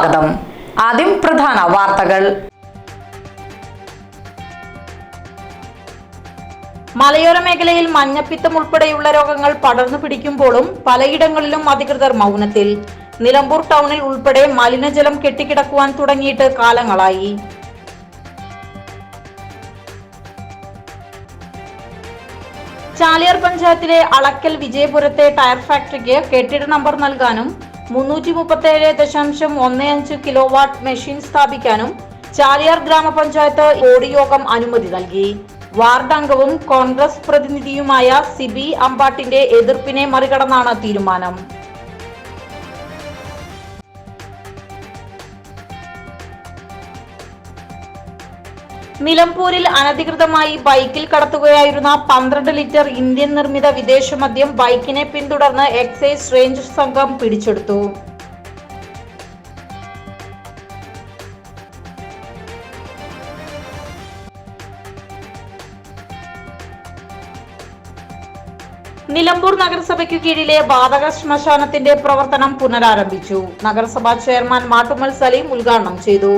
സ്വാഗതം. ആദ്യം പ്രധാന വാർത്തകൾ. മലയോര മേഖലയിൽ മഞ്ഞപ്പിത്തം ഉൾപ്പെടെയുള്ള രോഗങ്ങൾ പടർന്നു പിടിക്കുമ്പോഴും പലയിടങ്ങളിലും അധികൃതർ മൗനത്തിൽ. നിലമ്പൂർ ടൗണിൽ ഉൾപ്പെടെ മലിനജലം കെട്ടിക്കിടക്കുവാൻ തുടങ്ങിയിട്ട് കാലങ്ങളായി. ചാലിയാർ പഞ്ചായത്തിലെ അളക്കൽ വിജയപുരത്തെ ടയർ ഫാക്ടറിക്ക് കെട്ടിട നമ്പർ നൽകാനും മുന്നൂറ്റി മുപ്പത്തേഴ് ദശാംശം ഒന്ന് അഞ്ച് കിലോ വാട്ട് മെഷീൻ സ്ഥാപിക്കാനും ചാലിയാർ ഗ്രാമപഞ്ചായത്ത് ബോർഡ് യോഗം അനുമതി നൽകി. വാർഡ് അംഗവും കോൺഗ്രസ് പ്രതിനിധിയുമായ സിബി അമ്പാട്ടിന്റെ എതിർപ്പിനെ മറികടന്നാണ് തീരുമാനം. നിലമ്പൂരിൽ അനധികൃതമായി ബൈക്കിൽ കടത്തുകയായിരുന്ന പന്ത്രണ്ട് ലിറ്റർ ഇന്ത്യൻ നിർമ്മിത വിദേശ മദ്യം ബൈക്കിനെ പിന്തുടർന്ന് എക്സൈസ് റേഞ്ച് സംഘം പിടിച്ചെടുത്തു. നിലമ്പൂർ നഗരസഭയ്ക്കു കീഴിലെ വാതക ശ്മശാനത്തിന്റെ പ്രവർത്തനം പുനരാരംഭിച്ചു. നഗരസഭാ ചെയർമാൻ മാട്ടുമൽ സലീം ഉദ്ഘാടനം ചെയ്തു.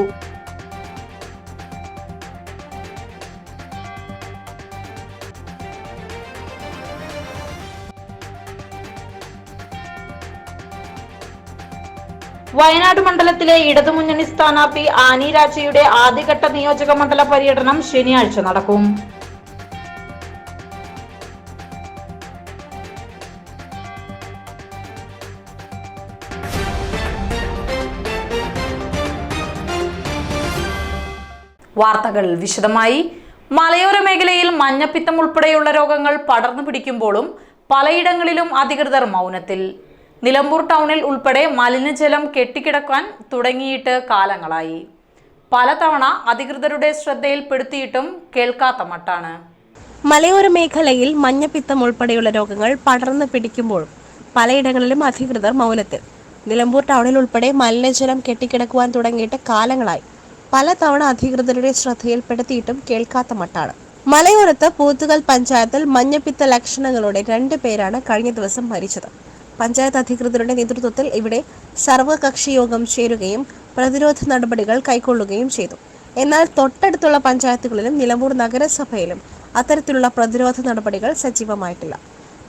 വയനാട് മണ്ഡലത്തിലെ ഇടതുമുന്നണി സ്ഥാനാർത്ഥി ആനി രാജയുടെ ആദ്യഘട്ട നിയോജക മണ്ഡല പര്യടനം ശനിയാഴ്ച നടക്കും. വാർത്തകൾ വിശദമായി. മലയോര മേഖലയിൽ മഞ്ഞപ്പിത്തം ഉൾപ്പെടെയുള്ള രോഗങ്ങൾ പടർന്നു പിടിക്കുമ്പോഴും പലയിടങ്ങളിലും അധികൃതർ മൗനത്തിൽ. നിലമ്പൂർ ടൗണിൽ ഉൾപ്പെടെ മലിനജലം കെട്ടിക്കിടക്കാൻ തുടങ്ങിയിട്ട് കാലങ്ങളായി. പലതവണ അധികൃതരുടെ ശ്രദ്ധയിൽപ്പെടുത്തിയിട്ടും കേൾക്കാത്ത മട്ടാണ്. മലയോര മേഖലയിൽ മഞ്ഞപ്പിത്തം ഉൾപ്പെടെയുള്ള രോഗങ്ങൾ പടർന്നു പിടിക്കുമ്പോഴും പലയിടങ്ങളിലും അധികൃതർ മൗനത്തിൽ. നിലമ്പൂർ ടൗണിൽ ഉൾപ്പെടെ മലിനജലം കെട്ടിക്കിടക്കുവാൻ തുടങ്ങിയിട്ട് കാലങ്ങളായി. പലതവണ അധികൃതരുടെ ശ്രദ്ധയിൽപ്പെടുത്തിയിട്ടും കേൾക്കാത്ത മട്ടാണ്. മലയോരത്ത് പൂത്തുകൽ പഞ്ചായത്തിൽ മഞ്ഞപ്പിത്ത ലക്ഷണങ്ങളോടെ രണ്ടു പേരാണ് കഴിഞ്ഞ ദിവസം മരിച്ചത്. പഞ്ചായത്ത് അധികൃതരുടെ നേതൃത്വത്തിൽ ഇവിടെ സർവകക്ഷി യോഗം ചേരുകയും പ്രതിരോധ നടപടികൾ കൈക്കൊള്ളുകയും ചെയ്തു. എന്നാൽ തൊട്ടടുത്തുള്ള പഞ്ചായത്തുകളിലും നിലമ്പൂർ നഗരസഭയിലും അത്തരത്തിലുള്ള പ്രതിരോധ നടപടികൾ സജീവമായിട്ടില്ല.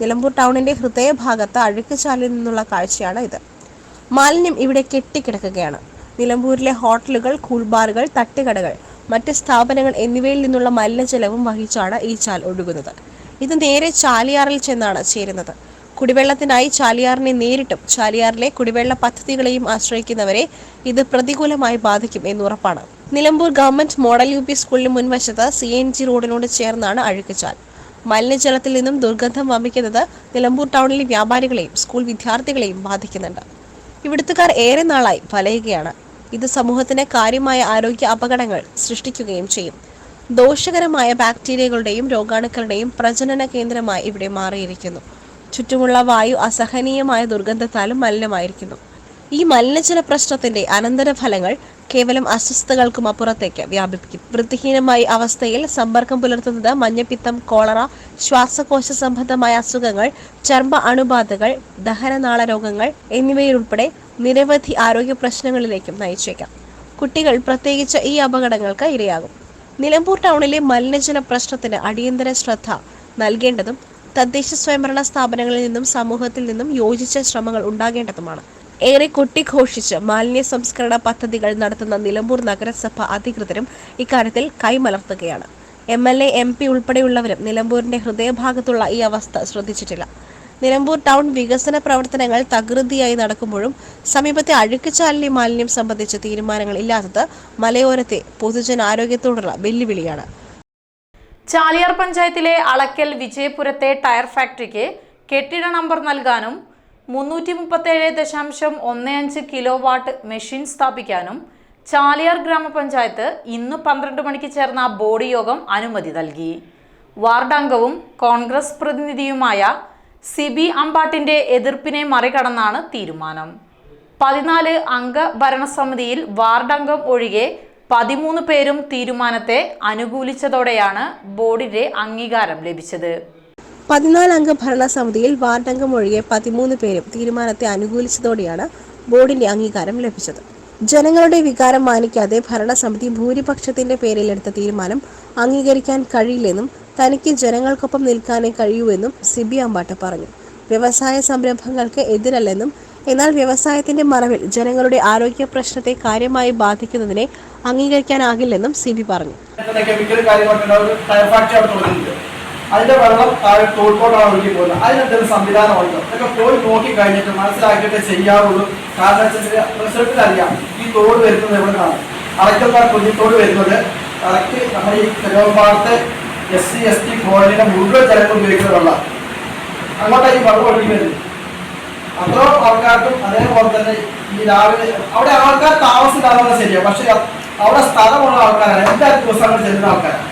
നിലമ്പൂർ ടൗണിന്റെ ഹൃദയഭാഗത്ത് അഴുക്കുചാലിൽ നിന്നുള്ള കാഴ്ചയാണ് ഇത്. മാലിന്യം ഇവിടെ കെട്ടിക്കിടക്കുകയാണ്. നിലമ്പൂരിലെ ഹോട്ടലുകൾ കൂൾബാറുകൾ തട്ടുകടകൾ മറ്റ് സ്ഥാപനങ്ങൾ എന്നിവയിൽ നിന്നുള്ള മലിനജലവും വഹിച്ചാണ് ഈ ചാൽ ഒഴുകുന്നത്. ഇത് നേരെ ചാലിയാറിൽ ചെന്നാണ് ചേരുന്നത്. കുടിവെള്ളത്തിനായി ചാലിയാറിനെ നേരിട്ടും ചാലിയാറിലെ കുടിവെള്ള പദ്ധതികളെയും ആശ്രയിക്കുന്നവരെ ഇത് പ്രതികൂലമായി ബാധിക്കും എന്നുറപ്പാണ് Nilambur government model U P സ്കൂളിന് മുൻവശത്ത് സി എൻ ജി റോഡിനോട് ചേർന്നാണ് അഴുക്കുചാൽ. മലിനജലത്തിൽ നിന്നും ദുർഗന്ധം വമിക്കുന്നത് നിലമ്പൂർ ടൗണിലെ വ്യാപാരികളെയും സ്കൂൾ വിദ്യാർത്ഥികളെയും ബാധിക്കുന്നുണ്ട്. ഇവിടുത്തുകാർ ഏറെ നാളായി വലയുകയാണ്. ഇത് സമൂഹത്തിന് കാര്യമായ ആരോഗ്യ അപകടങ്ങൾ സൃഷ്ടിക്കുകയും ചെയ്യും. ദോഷകരമായ ബാക്ടീരിയകളുടെയും രോഗാണുക്കളുടെയും പ്രജനന കേന്ദ്രമായി ഇവിടെ മാറിയിരിക്കുന്നു. ചുറ്റുമുള്ള വായു അസഹനീയമായ ദുർഗന്ധത്താലും മലിനമായിരിക്കുന്നു. ഈ മലിനജല പ്രശ്നത്തിന്റെ അനന്തരഫലങ്ങൾ കേവലം അസ്വസ്ഥതകൾക്കും അപ്പുറത്തേക്ക് വ്യാപിപ്പിക്കും. വൃത്തിഹീനമായ അവസ്ഥയിൽ സമ്പർക്കം പുലർത്തുന്നത് മഞ്ഞപ്പിത്തം കോളറ ശ്വാസകോശ സംബന്ധമായ അസുഖങ്ങൾ ചർമ്മ അണുബാധകൾ ദഹനനാള രോഗങ്ങൾ എന്നിവയിലുൾപ്പെടെ നിരവധി ആരോഗ്യ പ്രശ്നങ്ങളിലേക്കും നയിച്ചേക്കാം. കുട്ടികൾ പ്രത്യേകിച്ച് ഈ അപകടങ്ങൾക്ക് ഇരയാകും. നിലമ്പൂർ ടൗണിലെ മലിനജല പ്രശ്നത്തിന് അടിയന്തര ശ്രദ്ധ നൽകേണ്ടതും തദ്ദേശ സ്വയംഭരണ സ്ഥാപനങ്ങളിൽ നിന്നും സമൂഹത്തിൽ നിന്നും യോജിച്ച ശ്രമങ്ങൾ ഉണ്ടാകേണ്ടതുമാണ്. ഏറെ കൊട്ടിഘോഷിച്ച് മാലിന്യ സംസ്കരണ പദ്ധതികൾ നടത്തുന്ന നിലമ്പൂർ നഗരസഭ അധികൃതരും ഇക്കാര്യത്തിൽ കൈമലർത്തുകയാണ്. M L A M P ഉൾപ്പെടെയുള്ളവരും നിലമ്പൂരിന്റെ ഹൃദയഭാഗത്തുള്ള ഈ അവസ്ഥ ശ്രദ്ധിച്ചിട്ടില്ല. നിലമ്പൂർ ടൗൺ വികസന പ്രവർത്തനങ്ങൾ തകൃതിയായി നടക്കുമ്പോഴും സമീപത്തെ അഴുക്കുചാലിലെ മാലിന്യം സംബന്ധിച്ച തീരുമാനങ്ങൾ ഇല്ലാത്തത് മലയോരത്തെ പൊതുജനാരോഗ്യത്തോടുള്ള വെല്ലുവിളിയാണ്. ചാലിയാർ പഞ്ചായത്തിലെ അളക്കൽ വിജയപുരത്തെ ടയർ ഫാക്ടറിക്ക് കെട്ടിട നമ്പർ നൽകാനും മുന്നൂറ്റി മുപ്പത്തേഴ് ദശാംശം ഒന്ന് അഞ്ച് കിലോ വാട്ട് മെഷീൻ സ്ഥാപിക്കാനും ചാലിയാർ ഗ്രാമപഞ്ചായത്ത് ഇന്ന് പന്ത്രണ്ട് മണിക്ക് ചേർന്ന ബോർഡ് യോഗം അനുമതി നൽകി. വാർഡ് അംഗവും കോൺഗ്രസ് പ്രതിനിധിയുമായ സിബി അമ്പാട്ടിന്റെ എതിർപ്പിനെ മറികടന്നാണ് തീരുമാനം. പതിനാല് അംഗ ഭരണസമിതിയിൽ വാർഡ് അംഗം ഒഴികെ പതിമൂന്ന് പേരും തീരുമാനത്തെ അനുകൂലിച്ചതോടെയാണ് ബോർഡിന്റെ അംഗീകാരം ലഭിച്ചത്. പതിനാലംഗ ഭരണസമിതിയിൽ വാർഡംഗം ഒഴികെ പതിമൂന്ന് പേരും തീരുമാനത്തെ അനുകൂലിച്ചതോടെയാണ് ബോർഡിന്റെ അംഗീകാരം ലഭിച്ചത്. ജനങ്ങളുടെ വികാരം മാനിക്കാതെ ഭരണസമിതി ഭൂരിപക്ഷത്തിന്റെ പേരിൽ എടുത്ത തീരുമാനം അംഗീകരിക്കാൻ കഴിയില്ലെന്നും തനിക്ക് ജനങ്ങൾക്കൊപ്പം നിൽക്കാനേ കഴിയൂവെന്നും സിബി അമ്പാട്ട് പറഞ്ഞു. വ്യവസായ സംരംഭങ്ങൾക്ക് എതിരല്ലെന്നും എന്നാൽ വ്യവസായത്തിന്റെ മറവിൽ ജനങ്ങളുടെ ആരോഗ്യ പ്രശ്നത്തെ കാര്യമായി ബാധിക്കുന്നതിനെ അംഗീകരിക്കാനാകില്ലെന്നും സി ബി പറഞ്ഞു. അതിന്റെ വെള്ളം താഴെ തോൾക്കോട്ടാണ് ഒഴുകി പോകുന്നത്. അതിനെന്തെങ്കിലും സംവിധാനം ഉണ്ടോ. ഇതൊക്കെ പോയി നോക്കി കഴിഞ്ഞിട്ട് മനസ്സിലാക്കിയിട്ട് ചെയ്യാറുള്ളൂ കാരണം റിസൾട്ടിൽ അറിയാം. ഈ തോട് വരുന്നത് എവിടെയാണ് നിന്നാണ് അറയ്ക്കൽക്കാർ കുഞ്ഞിത്തോട് വരുന്നത്. കറക്റ്റ് നമ്മുടെ ഈ തിരുവമ്പാടത്തെ എസ് സി എസ് ടി കോളനിയുടെ മുഴുവൻ ജനങ്ങൾ ഉപയോഗിക്കുന്ന വെള്ളം. അങ്ങോട്ടാണ് ഈ വെള്ളം ഒഴുകി വരുന്നത്. അത്രയും ആൾക്കാർക്കും അതേപോലെ തന്നെ ഈ രാവിലെ അവിടെ ആൾക്കാർ താമസിക്കാതെ ശരിയാണ് പക്ഷെ അവിടെ സ്ഥലമുള്ള ആൾക്കാരാണ്. എല്ലാ ദിവസങ്ങൾ ചെല്ലുന്ന ആൾക്കാരാണ്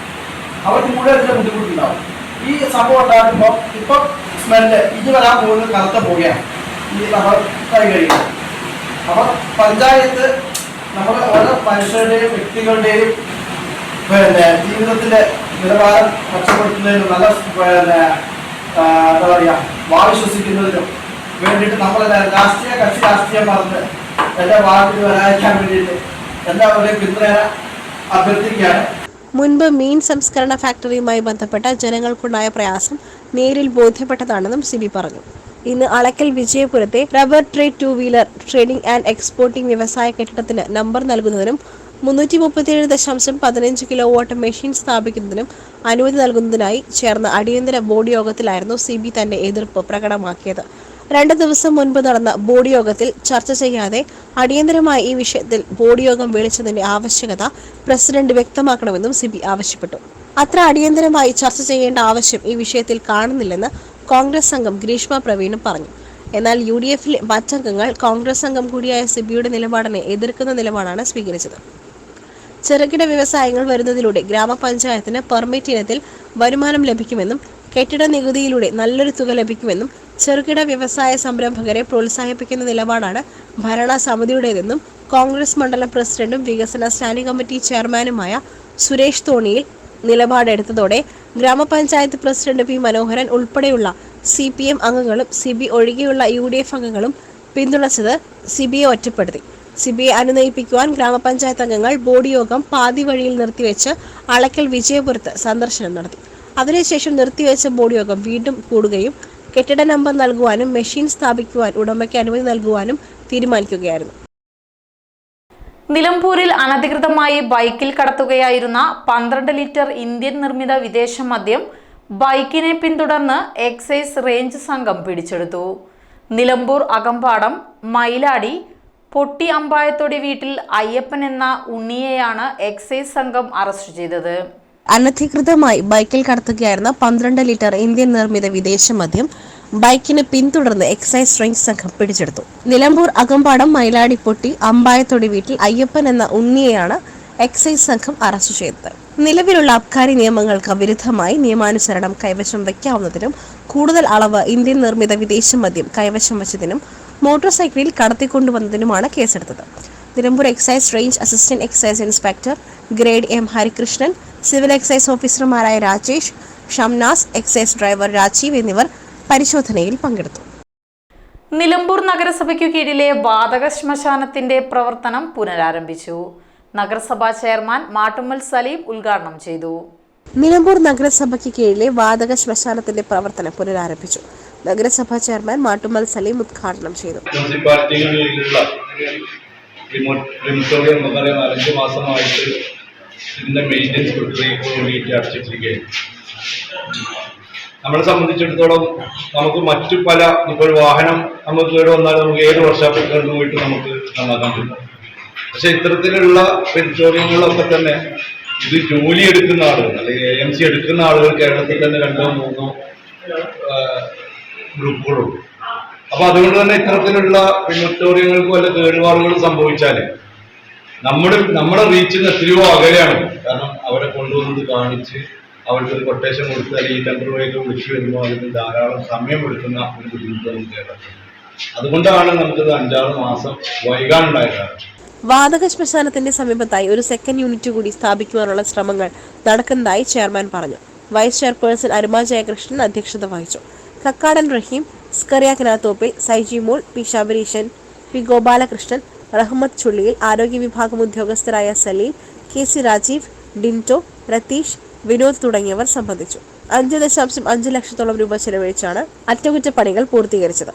അവർക്ക് മുഴുവൻ ഇതിന്റെ ബുദ്ധിമുട്ടുണ്ടാവും. ഈ സംഭവം ഉണ്ടാകുമ്പോൾ ഇപ്പൊ സ്മെല്ല് ഇത് വരാൻ പോകുന്നത് കറുത്ത പോവുകയാണ് ഈ നമ്മൾ കൈ കഴിയുന്നത് അപ്പൊ പഞ്ചായത്ത് നമ്മൾ ഓരോ മനുഷ്യരുടെയും വ്യക്തികളുടെയും പിന്നെ ജീവിതത്തിന്റെ നിലവാരം മെച്ചപ്പെടുത്തുന്നതിനും നല്ല പിന്നെ എന്താ പറയാ വായു ശ്വസിക്കുന്നതിനും വേണ്ടിയിട്ട് നമ്മൾ രാഷ്ട്രീയ കക്ഷി രാഷ്ട്രീയം പറഞ്ഞ് എല്ലാ വാർഡിൽ വരാതിരിക്കാൻ വേണ്ടിയിട്ട് എല്ലാവരുടെയും പിന്തുണ അഭ്യർത്ഥിക്കുകയാണ്. മുൻപ് മീൻ സംസ്കരണ ഫാക്ടറിയുമായി ബന്ധപ്പെട്ട ജനങ്ങൾക്കുണ്ടായ പ്രയാസം നേരിൽ ബോധ്യപ്പെട്ടതാണെന്നും സിബി പറഞ്ഞു. ഇന്ന് അളക്കൽ വിജയപുരത്തെ rubber trade two wheeler trading and exporting വ്യവസായ കെട്ടിടത്തിന് നമ്പർ നൽകുന്നതിനും മുന്നൂറ്റി മുപ്പത്തിയേഴ് ദശാംശം പതിനഞ്ച് കിലോ വാട്ട് മെഷീൻ സ്ഥാപിക്കുന്നതിനും അനുമതി നൽകുന്നതിനായി ചേർന്ന അടിയന്തര ബോർഡ് യോഗത്തിലായിരുന്നു സിബി തന്റെ എതിർപ്പ് പ്രകടമാക്കിയത്. രണ്ട് ദിവസം മുൻപ് നടന്ന ബോർഡ് യോഗത്തിൽ ചർച്ച ചെയ്യാതെ അടിയന്തരമായി ഈ വിഷയത്തിൽ ബോർഡ് യോഗം വിളിച്ചതിന്റെ ആവശ്യകത പ്രസിഡന്റ് വ്യക്തമാക്കണമെന്നും സിബി ആവശ്യപ്പെട്ടു. അത്ര അടിയന്തരമായി ചർച്ച ചെയ്യേണ്ട ആവശ്യം ഈ വിഷയത്തിൽ കാണുന്നില്ലെന്ന് കോൺഗ്രസ് അംഗം ഗ്രീഷ്മ പ്രവീണും പറഞ്ഞു. എന്നാൽ യു ഡി എഫിലെ മറ്റംഗങ്ങൾ കോൺഗ്രസ് അംഗം കൂടിയായ സിബിയുടെ നിലപാടിനെ എതിർക്കുന്ന നിലപാടാണ് സ്വീകരിച്ചത്. ചെറുകിട വ്യവസായങ്ങൾ വരുന്നതിലൂടെ ഗ്രാമപഞ്ചായത്തിന് പെർമിറ്റ് ഇനത്തിൽ വരുമാനം ലഭിക്കുമെന്നും കെട്ടിട നികുതിയിലൂടെ നല്ലൊരു തുക ലഭിക്കുമെന്നും ചെറുകിട വ്യവസായ സംരംഭകരെ പ്രോത്സാഹിപ്പിക്കുന്ന നിലപാടാണ് ഭരണ ഭരണസമിതിയുടേതെന്നും കോൺഗ്രസ് മണ്ഡലം പ്രസിഡന്റും വികസന സ്റ്റാൻഡിംഗ് കമ്മിറ്റി ചെയർമാനുമായ സുരേഷ് തോണിയിൽ നിലപാടെടുത്തതോടെ ഗ്രാമപഞ്ചായത്ത് പ്രസിഡന്റ് പി മനോഹരൻ ഉൾപ്പെടെയുള്ള സി പി എം അംഗങ്ങളും സി ബി ഒഴികെയുള്ള യു ഡി എഫ് അംഗങ്ങളും പിന്തുണച്ചത് സിബിയെ ഒറ്റപ്പെടുത്തി. സിബിയെ അനുനയിപ്പിക്കുവാൻ ഗ്രാമപഞ്ചായത്ത് അംഗങ്ങൾ ബോർഡ് യോഗം പാതി വഴിയിൽ നിർത്തിവെച്ച് അളക്കൽ വിജയപുരത്ത് സന്ദർശനം നടത്തി. അതിനുശേഷം നിർത്തിവെച്ച ബോർഡ് യോഗം വീണ്ടും കൂടുകയും കെട്ടിട നമ്പർ നൽകുവാനും മെഷീൻ സ്ഥാപിക്കുവാൻ ഉടമയ്ക്ക് അനുമതി നൽകുവാനും തീരുമാനിക്കുകയായിരുന്നു. നിലമ്പൂരിൽ അനധികൃതമായി ബൈക്കിൽ കടത്തുകയായിരുന്ന പന്ത്രണ്ട് ലിറ്റർ ഇന്ത്യൻ നിർമ്മിത വിദേശ മദ്യം ബൈക്കിനെ പിന്തുടർന്ന് എക്സൈസ് റേഞ്ച് സംഘം പിടിച്ചെടുത്തു. നിലമ്പൂർ അകമ്പാടം മയിലാടി പൊട്ടി അമ്പായത്തൊടി വീട്ടിൽ അയ്യപ്പൻ എന്ന ഉണ്ണിയെയാണ് എക്സൈസ് സംഘം അറസ്റ്റ് ചെയ്തത്. അനധികൃതമായി ബൈക്കിൽ കടത്തുകയായിരുന്ന പന്ത്രണ്ട് ലിറ്റർ ഇന്ത്യൻ നിർമ്മിത വിദേശ മദ്യം ബൈക്കിന് പിന്തുടർന്ന് എക്സൈസ് റേഞ്ച് സംഘം പിടിച്ചെടുത്തു. നിലമ്പൂർ അകമ്പാടം മൈലാടിപ്പൊട്ടി അമ്പായത്തൊടി വീട്ടിൽ അയ്യപ്പൻ എന്ന ഉണ്ണിയെയാണ് എക്സൈസ് സംഘം അറസ്റ്റ് ചെയ്തത്. നിലവിലുള്ള അബ്കാരി നിയമങ്ങൾക്ക് വിരുദ്ധമായി നിയമാനുസരണം കൈവശം വയ്ക്കാവുന്നതിനും കൂടുതൽ അളവ് ഇന്ത്യൻ നിർമ്മിത വിദേശ മദ്യം കൈവശം വച്ചതിനും മോട്ടോർ സൈക്കിളിൽ കടത്തിക്കൊണ്ടുവന്നതിനുമാണ് കേസെടുത്തത്. Nilambur excise range assistant excise inspector grade M Harikrishnan civil excise ഓഫീസർമാരായ രാജേഷ് ഷംനാസ് എക്സൈസ് ഡ്രൈവർ രാജീവ് എന്നിവർ പരിശോധനയിൽ പങ്കെടുത്തു. നിലമ്പൂർ നഗരസഭയ്ക്കു കീഴിലെ വാതക ശ്മശാനത്തിന്റെ പ്രവർത്തനം പുനരാരംഭിച്ചു. നഗരസഭാ ചെയർമാൻ മാട്ടുമ്മൽ സലീം ഉദ്ഘാടനം ചെയ്തു. നിലമ്പൂർ നഗരസഭയ്ക്ക് കീഴിലെ വാതക ശ്മശാനത്തിന്റെ പ്രവർത്തനം പുനരാരംഭിച്ചു. നഗരസഭാ ചെയർമാൻ മാട്ടുമ്മൽ സലീം ഉദ്ഘാടനം ചെയ്തു. ക്രിമിറ്റോറിയം എന്ന് പറയുന്ന അഞ്ച് മാസമായിട്ട് ഇതിന്റെ മെയിന്റെനൻസ് കൊടുക്കുകയും വേണ്ടിയിട്ട് അടച്ചിട്ടിരിക്കുകയാണ് നമ്മളെ സംബന്ധിച്ചിടത്തോളം നമുക്ക് മറ്റു പല ഇപ്പോൾ വാഹനം നമുക്ക് കേട് വന്നാൽ നമുക്ക് ഏത് വർഷാപ്പിൽ പോയിട്ട് നമുക്ക് നന്നാക്കാൻ പറ്റും. പക്ഷെ ഇത്തരത്തിലുള്ള ക്രിമിറ്റോറിയങ്ങളൊക്കെ തന്നെ ഇത് ജോലി എടുക്കുന്ന ആളുകൾ അല്ലെങ്കിൽ എ എം സി എടുക്കുന്ന ആളുകൾ കേരളത്തിൽ തന്നെ രണ്ടോ മൂന്നോ ഗ്രൂപ്പുകളുണ്ട്. അപ്പൊ അതുകൊണ്ട് തന്നെ ഇത്തരത്തിലുള്ള ക്രിമിറ്റോറിയങ്ങൾക്ക് വല്ല കേടുപാടുകൾ സംഭവിച്ചാൽ നമ്മുടെ നമ്മുടെ റീച്ചിൽ നിന്ന് എത്രയോ അകലെയാണ്. കാരണം അവരെ കൊണ്ടുവന്നത് കാണിച്ച് അവർക്ക് ഒരു കൊട്ടേഷൻ കൊടുത്ത് അല്ലെങ്കിൽ ഈ ടെൻഡർ വഴിയൊക്കെ വിളിച്ചു വരുമ്പോൾ അതിന് ധാരാളം സമയം എടുക്കുന്ന ഒരു ബുദ്ധിമുട്ട് നമുക്ക് കേരളത്തിൽ അതുകൊണ്ടാണ് നമുക്കത് അഞ്ചാറ് മാസം വൈകാനുണ്ടായ കാരണം വാതക ശ്മശാനത്തിന്റെ സമീപത്തായി ഒരു സെക്കൻഡ് യൂണിറ്റ് കൂടി സ്ഥാപിക്കുവാനുള്ള ശ്രമങ്ങൾ നടക്കുന്നതായി ചെയർമാൻ പറഞ്ഞു. വൈസ് ചെയർപേഴ്സൺ അരുമ ജയകൃഷ്ണൻ അധ്യക്ഷത വഹിച്ചു. കക്കാടൻ റഹീം സ്കറിയ കിനാത്തോപ്പിൽ സൈജി മോൾ പി ശബരീശൻ പി ഗോപാലകൃഷ്ണൻ റഹ്മത്ത് ചുള്ളിയിൽ ആരോഗ്യ വിഭാഗം ഉദ്യോഗസ്ഥരായ സലീം കെ സി രാജീവ് ഡിന്റോ രതീഷ് വിനോദ് തുടങ്ങിയവർ സംബന്ധിച്ചു. അഞ്ച് ദശാംശം അഞ്ച് ലക്ഷത്തോളം രൂപ ചെലവഴിച്ചാണ് അറ്റകുറ്റപ്പണികൾ പൂർത്തീകരിച്ചത്.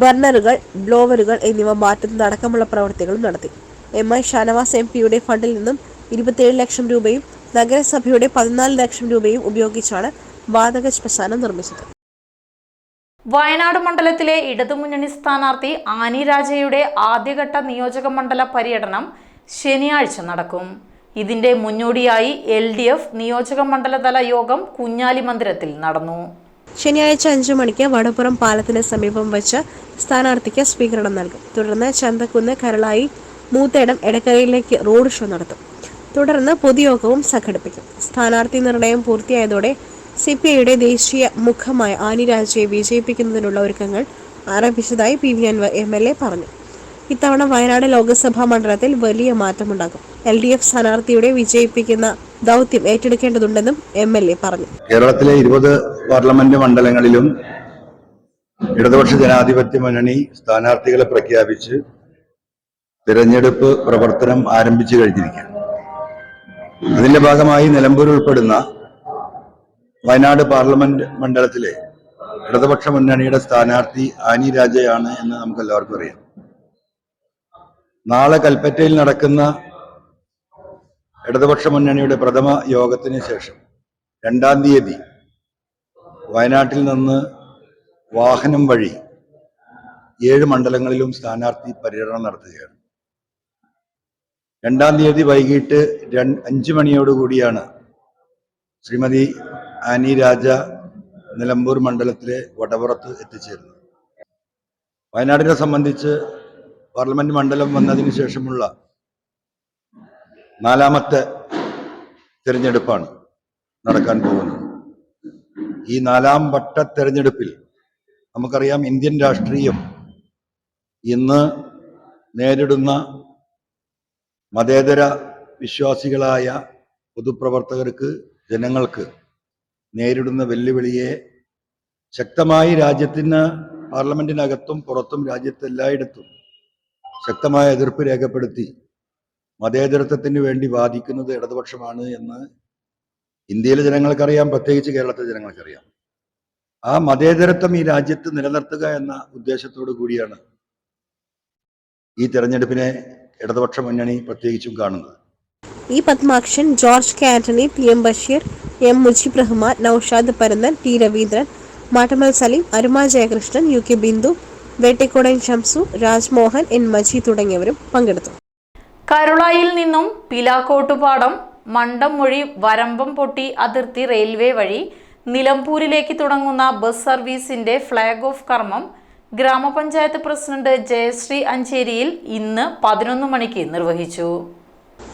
ബർണറുകൾ ബ്ലോവറുകൾ എന്നിവ മാറ്റുന്നതടക്കമുള്ള പ്രവൃത്തികളും നടത്തി. എം ഐ ഷാനവാസ് എം പിയുടെ ഫണ്ടിൽ നിന്നും ഇരുപത്തിയേഴ് ലക്ഷം രൂപയും നഗരസഭയുടെ പതിനാല് ലക്ഷം രൂപയും ഉപയോഗിച്ചാണ് വാതക ശ്മശാനം നിർമ്മിച്ചത്. വയനാട് മണ്ഡലത്തിലെ ഇടതുമുന്നണി സ്ഥാനാർത്ഥി ആനി രാജയുടെ ആദ്യഘട്ട നിയോജക മണ്ഡല പര്യടനം ശനിയാഴ്ച നടക്കും. ഇതിന്റെ മുന്നോടിയായി എൽ ഡി എഫ് നിയോജക മണ്ഡലതല യോഗം കുഞ്ഞാലി മന്ദിരത്തിൽ നടന്നു. ശനിയാഴ്ച അഞ്ചു മണിക്ക് വടപ്പുറം പാലത്തിന് സമീപം വെച്ച് സ്ഥാനാർത്ഥിക്ക് സ്വീകരണം നൽകും. തുടർന്ന് ചന്തക്കുന്ന് കരളായി മൂത്തേടം എടക്കരയിലേക്ക് റോഡ് ഷോ നടത്തും. തുടർന്ന് പൊതുയോഗവും സംഘടിപ്പിക്കും. സ്ഥാനാർത്ഥി നിർണയം പൂർത്തിയായതോടെ സി പി ഐയുടെ ദേശീയ മുഖമായ ആനി രാജയെ വിജയിപ്പിക്കുന്നതിനുള്ള ഒരുക്കങ്ങൾ ആരംഭിച്ചതായി P V Anvar M L A പറഞ്ഞു. ഇത്തവണ വയനാട് ലോക്സഭാ മണ്ഡലത്തിൽ വലിയ മാറ്റമുണ്ടാകും. എൽ ഡി എഫ് സ്ഥാനാർത്ഥിയുടെ വിജയിപ്പിക്കുന്ന ദൗത്യം ഏറ്റെടുക്കേണ്ടതുണ്ടെന്നും എം എൽ എ പറഞ്ഞു. കേരളത്തിലെ ഇരുപത് പാർലമെന്റ് മണ്ഡലങ്ങളിലും ഇടതുപക്ഷ ജനാധിപത്യ മുന്നണി സ്ഥാനാർത്ഥികളെ പ്രഖ്യാപിച്ച് തിരഞ്ഞെടുപ്പ് പ്രവർത്തനം ആരംഭിച്ചു കഴിഞ്ഞിരിക്കുകയാണ്. അതിന്റെ ഭാഗമായി നിലമ്പൂർ ഉൾപ്പെടുന്ന വയനാട് പാർലമെന്റ് മണ്ഡലത്തിലെ ഇടതുപക്ഷ മുന്നണിയുടെ സ്ഥാനാർത്ഥി ആനി രാജയാണ് എന്ന് നമുക്ക് എല്ലാവർക്കും അറിയാം. നാളെ കൽപ്പറ്റയിൽ നടക്കുന്ന ഇടതുപക്ഷ മുന്നണിയുടെ പ്രഥമ യോഗത്തിന് ശേഷം രണ്ടാം തീയതി വയനാട്ടിൽ നിന്ന് വാഹനം വഴി ഏഴ് മണ്ഡലങ്ങളിലും സ്ഥാനാർത്ഥി പര്യടനം നടത്തുകയാണ്. രണ്ടാം തീയതി വൈകിട്ട് രണ്ട് അഞ്ച് മണിയോടുകൂടിയാണ് ശ്രീമതി ആനി രാജ നിലമ്പൂർ മണ്ഡലത്തിലെ വടപുറത്ത് എത്തിച്ചേരുന്നു. വയനാടിനെ സംബന്ധിച്ച് പാർലമെന്റ് മണ്ഡലം വന്നതിന് ശേഷമുള്ള നാലാമത്തെ തിരഞ്ഞെടുപ്പാണ് നടക്കാൻ പോകുന്നത്. ഈ നാലാം വട്ട തെരഞ്ഞെടുപ്പിൽ നമുക്കറിയാം ഇന്ത്യൻ രാഷ്ട്രീയം ഇന്ന് നേരിടുന്ന മതേതര വിശ്വാസികളായ പൊതുപ്രവർത്തകർക്ക് ജനങ്ങൾക്ക് നേരിടുന്ന വെല്ലുവിളിയെ ശക്തമായി രാജ്യത്തിന് പാർലമെന്റിനകത്തും പുറത്തും രാജ്യത്തെല്ലായിടത്തും ശക്തമായ എതിർപ്പ് രേഖപ്പെടുത്തി മതേതരത്വത്തിന് വേണ്ടി വാദിക്കുന്നത് ഇടതുപക്ഷമാണ് എന്ന് ഇന്ത്യയിലെ ജനങ്ങൾക്കറിയാം പ്രത്യേകിച്ച് കേരളത്തിലെ ജനങ്ങൾക്കറിയാം. ആ മതേതരത്വം ഈ രാജ്യത്ത് നിലനിർത്തുക എന്ന ഉദ്ദേശത്തോടു കൂടിയാണ് ഈ തെരഞ്ഞെടുപ്പിനെ ഇടതുപക്ഷ മുന്നണി പ്രത്യേകിച്ചും കാണുന്നത്. E Padmakshan George കാന്റണി P M Basheer M Mujeeb Rahman Noushad Paranthan T Raveendran Mattamal Saleem Aruma Jayakrishnan U K Bindu Vettakkodan Shamsu Rajmohan N Maji തുടങ്ങിയവരും പങ്കെടുത്തു. കരുളായിൽ നിന്നും പിലാക്കോട്ടുപാടം മണ്ടം മൊഴി വരമ്പം പൊട്ടി അതിർത്തി റെയിൽവേ വഴി നിലമ്പൂരിലേക്ക് തുടങ്ങുന്ന ബസ് സർവീസിന്റെ ഫ്ളാഗ് ഓഫ് കർമ്മം ഗ്രാമപഞ്ചായത്ത് പ്രസിഡന്റ് ജയശ്രീ അഞ്ചേരിയിൽ ഇന്ന് പതിനൊന്ന് മണിക്ക് നിർവഹിച്ചു.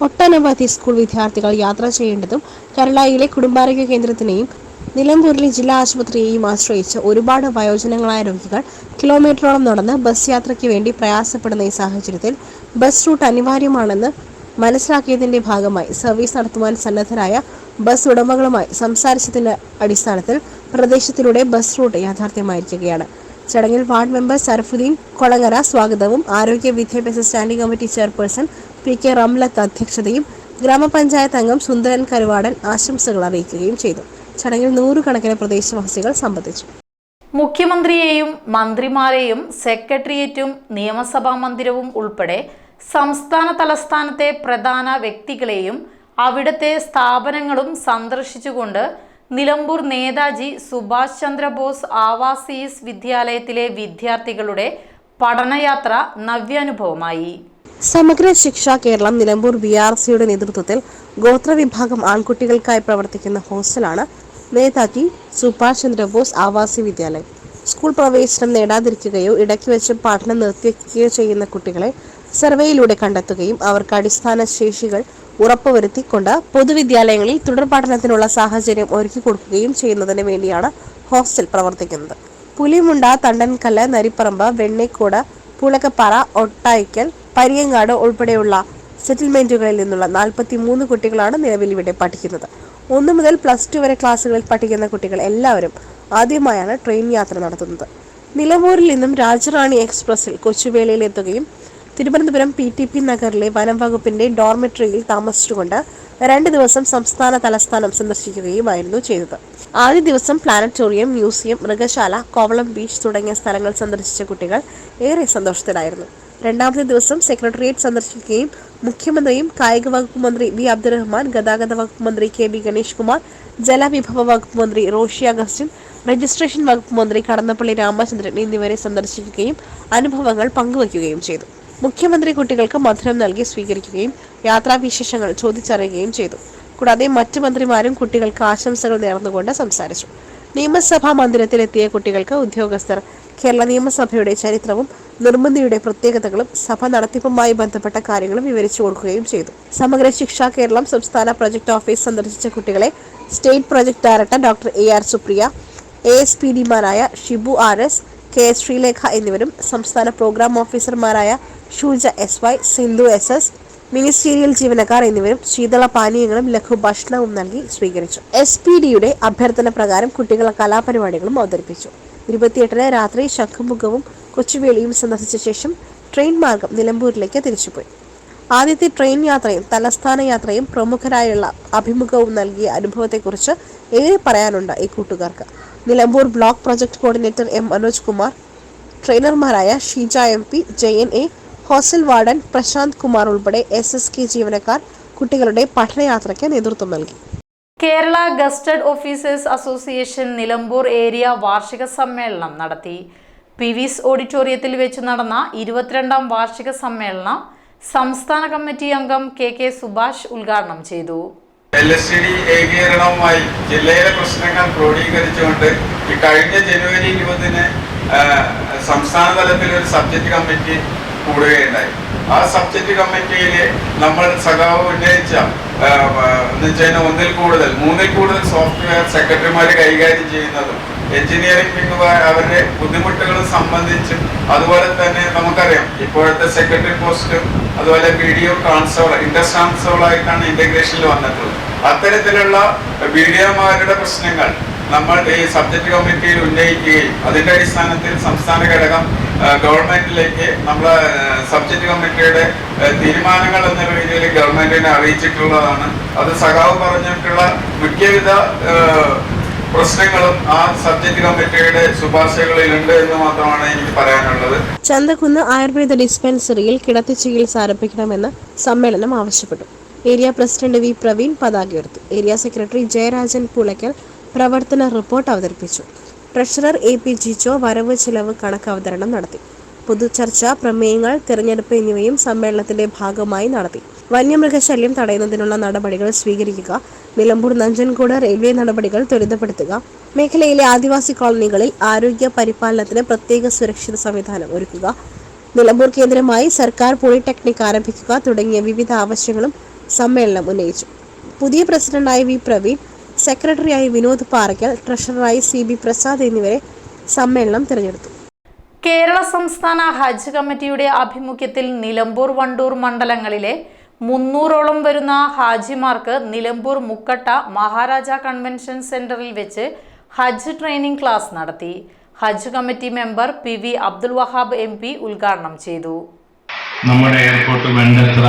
ഒട്ടനവധി സ്കൂൾ വിദ്യാർത്ഥികൾ യാത്ര ചെയ്യേണ്ടതും കരളായിലെ കുടുംബാരോഗ്യ കേന്ദ്രത്തിനെയും നിലമ്പൂരിലെ ജില്ലാ ആശുപത്രിയെയും ആശ്രയിച്ച് ഒരുപാട് വയോജനങ്ങളായ രോഗികൾ കിലോമീറ്ററോളം നടന്ന് ബസ് യാത്രയ്ക്ക് വേണ്ടി പ്രയാസപ്പെടുന്ന ഈ സാഹചര്യത്തിൽ ബസ് റൂട്ട് അനിവാര്യമാണെന്ന് മനസ്സിലാക്കിയതിന്റെ ഭാഗമായി സർവീസ് നടത്തുവാൻ സന്നദ്ധരായ ബസ് ഉടമകളുമായി സംസാരിച്ചതിന്റെ അടിസ്ഥാനത്തിൽ പ്രദേശത്തിലൂടെ ബസ് റൂട്ട് യാഥാർത്ഥ്യമായിരിക്കുകയാണ്. ചടങ്ങിൽ വാർഡ് മെമ്പർ സരഫുദ്ദീൻ കൊളങ്ങര സ്വാഗതവും ആരോഗ്യ വിദ്യാഭ്യാസ standing committee chairperson P K Ramlath അധ്യക്ഷതയും ഗ്രാമപഞ്ചായത്ത് അംഗം സുന്ദരൻ കരുവാടൻ ആശംസകൾ അറിയിക്കുകയും ചെയ്തു. ചടങ്ങിൽ നൂറുകണക്കിന് പ്രദേശവാസികൾ സംബന്ധിച്ചു. മുഖ്യമന്ത്രിയെയും മന്ത്രിമാരെയും സെക്രട്ടേറിയറ്റും നിയമസഭാ മന്ദിരവും ഉൾപ്പെടെ സംസ്ഥാന തലസ്ഥാനത്തെ പ്രധാന വ്യക്തികളെയും അവിടുത്തെ സ്ഥാപനങ്ങളും സന്ദർശിച്ചുകൊണ്ട് നിലമ്പൂർ നേതാജി സുഭാഷ് ചന്ദ്രബോസ് ആവാസീസ് വിദ്യാലയത്തിലെ വിദ്യാർത്ഥികളുടെ പഠനയാത്ര നവ്യാനുഭവമായി. സമഗ്ര ശിക്ഷ കേരളം നിലമ്പൂർ ബി ആർ സിയുടെ നേതൃത്വത്തിൽ ഗോത്രവിഭാഗം ആൺകുട്ടികൾക്കായി പ്രവർത്തിക്കുന്ന ഹോസ്റ്റലാണ് നേതാജി സുഭാഷ് ചന്ദ്രബോസ് ആവാസി വിദ്യാലയം. സ്കൂൾ പ്രവേശനം നേടാതിരിക്കുകയോ ഇടയ്ക്ക് വെച്ച് പഠനം നിർത്തിവെക്കുകയോ ചെയ്യുന്ന കുട്ടികളെ സർവേയിലൂടെ കണ്ടെത്തുകയും അവർക്ക് അടിസ്ഥാന ശേഷികൾ ഉറപ്പുവരുത്തിക്കൊണ്ട് പൊതുവിദ്യാലയങ്ങളിൽ തുടർ പഠനത്തിനുള്ള സാഹചര്യം ഒരുക്കി കൊടുക്കുകയും ചെയ്യുന്നതിന് വേണ്ടിയാണ് ഹോസ്റ്റൽ പ്രവർത്തിക്കുന്നത്. പുലിമുണ്ട തണ്ടൻകല്ല് നരിപ്പറമ്പ് വെണ്ണേക്കോട് പുളക്കപ്പാറ ഒട്ടായിക്കൽ പരിയങ്ങാട് ഉൾപ്പെടെയുള്ള സെറ്റിൽമെന്റുകളിൽ നിന്നുള്ള നാൽപ്പത്തി മൂന്ന് കുട്ടികളാണ് നിലവിൽ ഇവിടെ പഠിക്കുന്നത്. ഒന്ന് മുതൽ പ്ലസ് ടു വരെ ക്ലാസ്സുകളിൽ പഠിക്കുന്ന കുട്ടികൾ എല്ലാവരും ആദ്യമായാണ് ട്രെയിൻ യാത്ര നടത്തുന്നത്. നിലമ്പൂരിൽ നിന്നും രാജറാണി എക്സ്പ്രസിൽ കൊച്ചുവേളിയിൽ എത്തുകയും തിരുവനന്തപുരം പി ടി പി നഗറിലെ വനം വകുപ്പിന്റെ ഡോർമെട്രിയിൽ താമസിച്ചുകൊണ്ട് രണ്ട് ദിവസം സംസ്ഥാന തലസ്ഥാനം സന്ദർശിക്കുകയുമായിരുന്നു ചെയ്തത്. ആദ്യ ദിവസം പ്ലാനറ്റോറിയം മ്യൂസിയം മൃഗശാല കോവളം ബീച്ച് തുടങ്ങിയ സ്ഥലങ്ങൾ സന്ദർശിച്ച കുട്ടികൾ ഏറെ സന്തോഷത്തിലായിരുന്നു. രണ്ടാമത്തെ ദിവസം സെക്രട്ടേറിയറ്റ് സന്ദർശിക്കുകയും മുഖ്യമന്ത്രിയും കായിക വകുപ്പ് മന്ത്രി വി അബ്ദുറഹ്മാൻ ഗതാഗത വകുപ്പ് മന്ത്രി കെ ബി ഗണേഷ് കുമാർ ജലവിഭവ വകുപ്പ് മന്ത്രി റോഷി അഗസ്റ്റിൻ രജിസ്ട്രേഷൻ വകുപ്പ് മന്ത്രി കടന്നപ്പള്ളി രാമചന്ദ്രൻ എന്നിവരെ സന്ദർശിക്കുകയും അനുഭവങ്ങൾ പങ്കുവയ്ക്കുകയും ചെയ്തു. മുഖ്യമന്ത്രി കുട്ടികൾക്ക് മധുരം നൽകി സ്വീകരിക്കുകയും യാത്രാവിശേഷങ്ങൾ ചോദിച്ചറിയുകയും ചെയ്തു. കൂടാതെ മറ്റു മന്ത്രിമാരും കുട്ടികൾക്ക് ആശംസകൾ നേർന്നുകൊണ്ട് സംസാരിച്ചു. നിയമസഭാ മന്ദിരത്തിലെത്തിയ കുട്ടികൾക്ക് ഉദ്യോഗസ്ഥർ കേരള നിയമസഭയുടെ ചരിത്രവും നിർമ്മിതിയുടെ പ്രത്യേകതകളും സഭ നടത്തിപ്പുമായി ബന്ധപ്പെട്ട കാര്യങ്ങളും വിവരിച്ചു കൊടുക്കുകയും ചെയ്തു. സമഗ്ര ശിക്ഷ കേരളം സംസ്ഥാന പ്രൊജക്ട് ഓഫീസ് സന്ദർശിച്ച കുട്ടികളെ state project director doctor A R Supriya A S P ഡിമാരായ Shibu R S K Sreelekha എന്നിവരും സംസ്ഥാന പ്രോഗ്രാം ഓഫീസർമാരായ Shooja S Y Sindhu S S ministerial ജീവനക്കാർ എന്നിവരും ശീതള പാനീയങ്ങളും ലഘുഭക്ഷണവും നൽകി സ്വീകരിച്ചു. എസ് പി ഡിയുടെ അഭ്യർത്ഥന പ്രകാരം കുട്ടികളെ കലാപരിപാടികളും അവതരിപ്പിച്ചു. ഇരുപത്തിയെട്ടിന് രാത്രി ശംഖുമുഖവും കൊച്ചുവേളിയും സന്ദർശിച്ച ശേഷം ട്രെയിൻ മാർഗം നിലമ്പൂരിലേക്ക് തിരിച്ചുപോയി. ആദ്യത്തെ ട്രെയിൻ യാത്രയും തലസ്ഥാന യാത്രയും പ്രമുഖരായുള്ള അഭിമുഖവും നൽകിയ അനുഭവത്തെക്കുറിച്ച് ഏറെ പറയാനുണ്ട് ഈ കൂട്ടുകാർക്ക്. Nilambur block project coordinator M Manoj Kumar ട്രെയിനർമാരായ Sheeja M P Jayan A hostel warden Prashanth Kumar ഉൾപ്പെടെ എസ് എസ് കെ ജീവനക്കാർ കുട്ടികളുടെ പഠനയാത്രയ്ക്ക് നേതൃത്വം നൽകി. Kerala gazetted officers association Nilambur area വാർഷിക സമ്മേളനം നടത്തി. പി വിസ് ഓഡിറ്റോറിയത്തിൽ വെച്ച് നടന്ന ഇരുപത്തിരണ്ടാം വാർഷിക സമ്മേളനം സംസ്ഥാന കമ്മിറ്റി അംഗം കെ കെ സുഭാഷ് ഉദ്ഘാടനം ചെയ്തു. എൽ എസ് ഡി ഏകീകരണവുമായി ജില്ലയിലെ പ്രശ്നങ്ങൾ ക്രോഡീകരിച്ചുകൊണ്ട് ഈ കഴിഞ്ഞ ജനുവരി ഇരുപതിന് സംസ്ഥാന തലത്തിൽ ഒരു സബ്ജക്റ്റ് കമ്മിറ്റി കൂടുകയുണ്ടായി. ആ സബ്ജക്റ്റ് കമ്മിറ്റിയിൽ നമ്മൾ സഖാവ് ഉന്നയിച്ച എന്ന് വെച്ചാൽ ഒന്നിൽ കൂടുതൽ മൂന്നിൽ കൂടുതൽ സോഫ്റ്റ്വെയർ സെക്രട്ടറിമാർ കൈകാര്യം ചെയ്യുന്നതും എഞ്ചിനീയറിംഗ് വിങ് അവരുടെ ബുദ്ധിമുട്ടുകൾ സംബന്ധിച്ച് അതുപോലെ തന്നെ നമുക്കറിയാം ഇപ്പോഴത്തെ സെക്രട്ടറി പോസ്റ്റും അതുപോലെ വീഡിയോ ട്രാൻസ്ഫർ ഇന്റർ ആയിട്ടാണ് ഇന്റഗ്രേഷനിൽ വന്നിട്ടുള്ളത്. അത്തരത്തിലുള്ള വീഡിയോമാരുടെ പ്രശ്നങ്ങൾ നമ്മൾ ഈ സബ്ജക്ട് കമ്മിറ്റിയിൽ ഉന്നയിക്കുകയും അതിന്റെ അടിസ്ഥാനത്തിൽ സംസ്ഥാന ഘടകം ഗവൺമെന്റിലേക്ക് നമ്മൾ സബ്ജക്ട് കമ്മിറ്റിയുടെ തീരുമാനങ്ങൾ എന്ന രീതിയിൽ ഗവൺമെന്റിനെ അറിയിച്ചിട്ടുള്ളതാണ്. അത് സഖാവ് പറഞ്ഞിട്ടുള്ള മിക്കവിധ ആ, പ്രശ്നങ്ങളും ആ സബ്ജക്ട് കമ്മിറ്റിയുടെ ശുപാർശകളിലുണ്ട് എന്ന് മാത്രമാണ് എനിക്ക് പറയാനുള്ളത്. ചന്തക്കുന്ന് ആയുർവേദ ഡിസ്പെൻസറിയിൽ കിടത്തി ചികിത്സ ആരംഭിക്കണമെന്ന് സമ്മേളനം ആവശ്യപ്പെട്ടു. Area president V. പ്രവീൺ പതാക ഉയർത്തി ഏരിയ സെക്രട്ടറി ജയരാജൻ പുളയ്ക്കൽ പ്രവർത്തന റിപ്പോർട്ട് അവതരിപ്പിച്ചു. ട്രഷറർ എ പി ജിജോ വരവ് ചെലവ് കണക്ക് അവതരണം നടത്തി. പൊതുചർച്ച പ്രമേയങ്ങൾ തിരഞ്ഞെടുപ്പ് എന്നിവയും സമ്മേളനത്തിന്റെ ഭാഗമായി നടത്തി. വന്യമൃഗശല്യം തടയുന്നതിനുള്ള നടപടികൾ സ്വീകരിക്കുക. നിലമ്പൂർ നഞ്ചൻകൂട് റെയിൽവേ നടപടികൾ ത്വരിതപ്പെടുത്തുക. മേഖലയിലെ ആദിവാസി കോളനികളിൽ ആരോഗ്യ പരിപാലനത്തിന് പ്രത്യേക സുരക്ഷിത സംവിധാനം ഒരുക്കുക. നിലമ്പൂർ കേന്ദ്രമായി സർക്കാർ പോളിടെക്നിക് ആരംഭിക്കുക തുടങ്ങിയ വിവിധ ആവശ്യങ്ങളും സമ്മേളനം ഉന്നയിച്ചു. പുതിയ പ്രസിഡന്റായ വി. പ്രവീൺ സെക്രട്ടറിയായി വിനോദ് പാറയ്ക്കൽ ട്രഷററായി സി. ബി. പ്രസാദ് എന്നിവരെ സമ്മേളനം തിരഞ്ഞെടുത്തു. കേരള സംസ്ഥാന ഹജ്ജ് കമ്മിറ്റിയുടെ ആഭിമുഖ്യത്തിൽ നിലമ്പൂർ വണ്ടൂർ മണ്ഡലങ്ങളിലെ മുന്നൂറോളം വരുന്ന ഹാജിമാർക്ക് നിലമ്പൂർ മുക്കട്ട മഹാരാജ കൺവെൻഷൻ സെന്ററിൽ വെച്ച് ഹജ്ജ് ട്രെയിനിംഗ് ക്ലാസ് നടത്തി. ഹജ്ജ് committee member P V Abdul Wahab M P ഉദ്ഘാടനം ചെയ്തു. നമ്മുടെ എയർപോർട്ട് വേണ്ടത്ര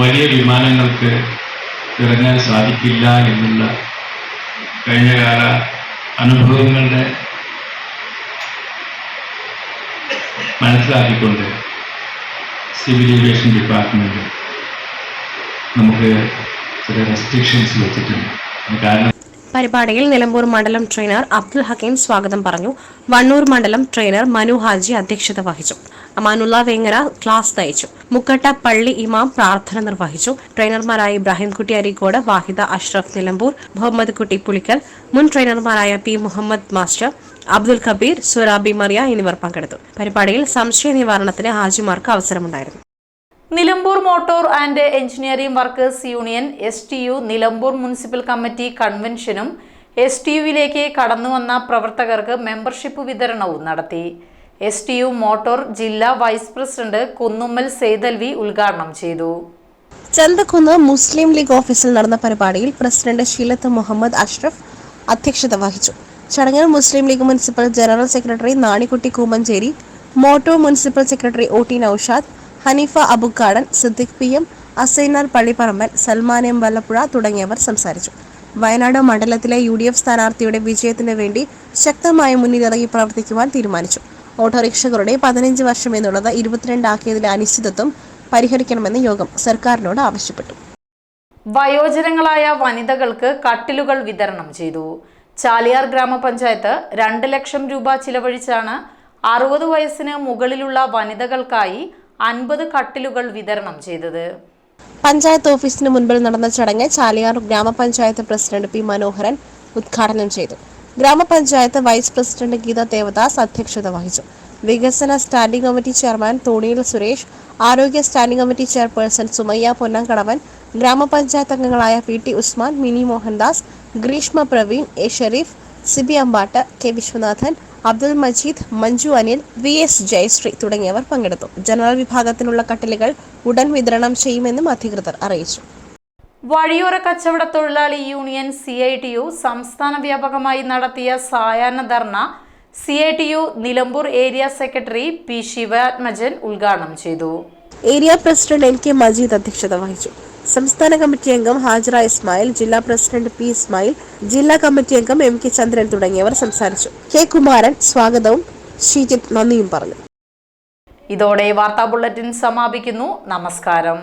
വലിയ വിമാനങ്ങൾക്ക് ഇറങ്ങാൻ സാധിക്കില്ല എന്നുള്ള കഴിഞ്ഞകാല അനുഭവങ്ങളുടെ മനസ്സിലാക്കിക്കൊണ്ട് സിവിൽ ഏവിയേഷൻ ഡിപ്പാർട്ട്മെന്റ്. നമുക്ക് ചില റെസ്ട്രിക്ഷൻസ് വെച്ചിട്ടുണ്ട്. കാരണം പരിപാടിയിൽ നിലമ്പൂർ മണ്ഡലം ട്രെയിനർ അബ്ദുൽ ഹക്കീം സ്വാഗതം പറഞ്ഞു. വണ്ണൂർ മണ്ഡലം ട്രെയിനർ മനു ഹാജി അധ്യക്ഷത വഹിച്ചു. അമാനുള്ള വേങ്ങര ക്ലാസ് നയിച്ചു. മുക്കട്ട പള്ളി ഇമാം പ്രാർത്ഥന നിർവഹിച്ചു. ട്രെയിനർമാരായ ഇബ്രാഹിംകുട്ടി അരീക്കോട് വാഹിദ അഷ്റഫ് നിലമ്പൂർ മുഹമ്മദ് കുട്ടി പുളിക്കൽ മുൻ ട്രെയിനർമാരായ പി മുഹമ്മദ് മാസ്റ്റർ അബ്ദുൽ കബീർ സുറാബി മറിയ എന്നിവർ പങ്കെടുത്തു. പരിപാടിയിൽ സംശയ നിവാരണത്തിന് ഹാജിമാർക്ക് അവസരമുണ്ടായിരുന്നു. Nilambur motor and engineering workers union S T U Nilambur municipal committee കൺവെൻഷനും S T യുവിലേക്ക് കടന്നുവന്ന പ്രവർത്തകർക്ക് മെമ്പർഷിപ്പ് വിതരണവും നടത്തി. എസ് ടി യു മോട്ടോർ ജില്ലാ വൈസ് പ്രസിഡന്റ് കുന്നുമ്മൽ സെയ്തൽവി ഉദ്ഘാടനം ചെയ്തു. ചന്തക്കുന്ന് മുസ്ലിം ലീഗ് ഓഫീസിൽ നടന്ന പരിപാടിയിൽ പ്രസിഡന്റ് ഷീലത്ത് മുഹമ്മദ് അഷ്റഫ് അധ്യക്ഷത വഹിച്ചു. ചടങ്ങിൽ Muslim League municipal general secretary Nanikutty Koomancheri motor municipal secretary O T Noushad Haneefa Abukkadan Siddique P M Asainar Pallipparamban Salman M Vallappuzha തുടങ്ങിയവർ സംസാരിച്ചു. വയനാട് മണ്ഡലത്തിലെ യു ഡി എഫ് സ്ഥാനാർത്ഥിയുടെ വിജയത്തിന് വേണ്ടി ശക്തമായ മുന്നിലിറങ്ങി പ്രവർത്തിക്കുവാൻ തീരുമാനിച്ചു. ഓട്ടോറിക്ഷകളുടെ പതിനഞ്ച് വർഷം എന്നുള്ളത് ഇരുപത്തിരണ്ടാക്കിയതിലെ അനിശ്ചിതത്വം പരിഹരിക്കണമെന്ന് യോഗം സർക്കാരിനോട് ആവശ്യപ്പെട്ടു. വയോജനങ്ങളായ വനിതകൾക്ക് കട്ടിലുകൾ വിതരണം ചെയ്തു. ചാലിയാർ ഗ്രാമപഞ്ചായത്ത് രണ്ട് ലക്ഷം രൂപ ചിലവഴിച്ചാണ് അറുപത് വയസ്സിന് മുകളിലുള്ള വനിതകൾക്കായി അൻപത് കട്ടിലുകൾ വിതരണം ചെയ്തത്. പഞ്ചായത്ത് ഓഫീസിന് മുൻപിൽ നടന്ന ചടങ്ങ് ചാലിയാർ ഗ്രാമപഞ്ചായത്ത് പ്രസിഡന്റ് പി മനോഹരൻ ഉദ്ഘാടനം ചെയ്തു. ഗ്രാമപഞ്ചായത്ത് വൈസ് പ്രസിഡന്റ് ഗീത ദേവദാസ് അധ്യക്ഷത വഹിച്ചു. വികസന standing committee chairman Thoniyil Suresh ആരോഗ്യ standing committee chairperson Sumayya Ponnankadavan ഗ്രാമപഞ്ചായത്ത് അംഗങ്ങളായ P T Usman Mini Mohandas Greeshma Praveen A Shareef Sibi Ambatt K Viswanathan Abdul Majeed Manju Anil V S Jayasree തുടങ്ങിയവർ പങ്കെടുത്തു. ജനറൽ വിഭാഗത്തിനുള്ള കട്ടിലുകൾ ഉടൻ വിതരണം ചെയ്യുമെന്നും അധികൃതർ അറിയിച്ചു. വഴിയോര കച്ചവട തൊഴിലാളി union C I T U സംസ്ഥാന വ്യാപകമായി നടത്തിയ സായാഹ്ന ധർണ C I T U Nilambur area secretary P Sivathmajan ഉദ്ഘാടനം ചെയ്തു. Area president N K Majeed അധ്യക്ഷത വഹിച്ചു. സംസ്ഥാന കമ്മിറ്റി അംഗം ഹാജറ ഇസ്മായിൽ ജില്ലാ പ്രസിഡന്റ് പി ഇസ്മായിൽ ജില്ലാ കമ്മിറ്റി അംഗം എം കെ ചന്ദ്രൻ തുടങ്ങിയവർ സംസാരിച്ചു. കെ കുമാരൻ സ്വാഗതവും ശ്രീജിത്ത് നന്ദിയും പറഞ്ഞു. ഇതോടെ വാർത്താ ബുള്ളറ്റിൻ സമാപിക്കുന്നു. നമസ്കാരം.